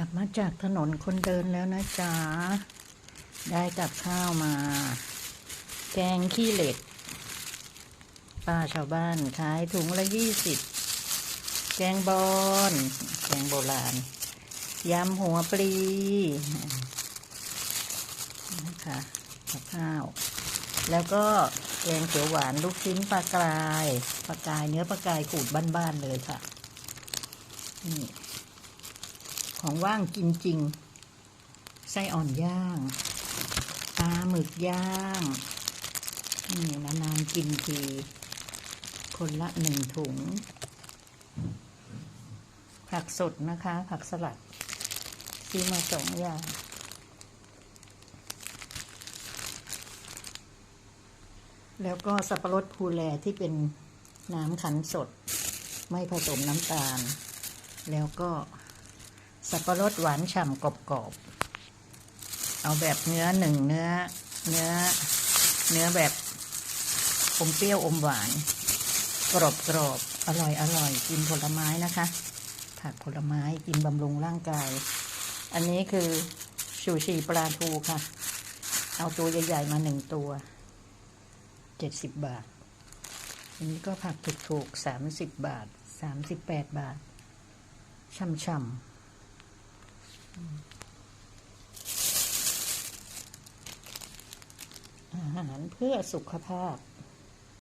ลับมาจากถนนคนเดินแล้วนะจ๊ะ ได้กับข้าวมา แกงขี้เหล็ก ป้าชาวบ้านขายถุงละยี่สิบ แกงบอน แกงโบราณ ยำหัวปลี นะคะกับข้าว แล้วก็แกงเขียวหวานลูกชิ้นปลากราย ปลากรายเนื้อปลากรายขูดบ้านๆเลยค่ะ นี่ ของว่างกินจริง ไส้อ่อนย่าง ปลาหมึกย่าง นี่นานๆกินที คนละหนึ่งถุง ผักสดนะคะ ผักสลัด ซื้อมาสองอย่างแล้วก็สับปะรดภูแลที่เป็นน้ำขันสด ไม่ผสมน้ำตาล แล้วก็ สับปะรดหวานฉ่ำกรอบๆ เอาแบบเนื้อหนึ่งเนื้อ เนื้อ เนื้อแบบอมเปรี้ยวอมหวาน กรอบกรอบอร่อยอร่อยกินผลไม้นะคะ ผักผลไม้กินบำรุงร่างกาย อันนี้คือชูชีปลาทูค่ะ เอาตัวใหญ่ๆมาหนึ่งตัวเจ็ดสิบบาท อันนี้ก็ผักถูกๆสามสิบบาทสามสิบแปดบาทช่ำๆ อาหารเพื่อสุขภาพ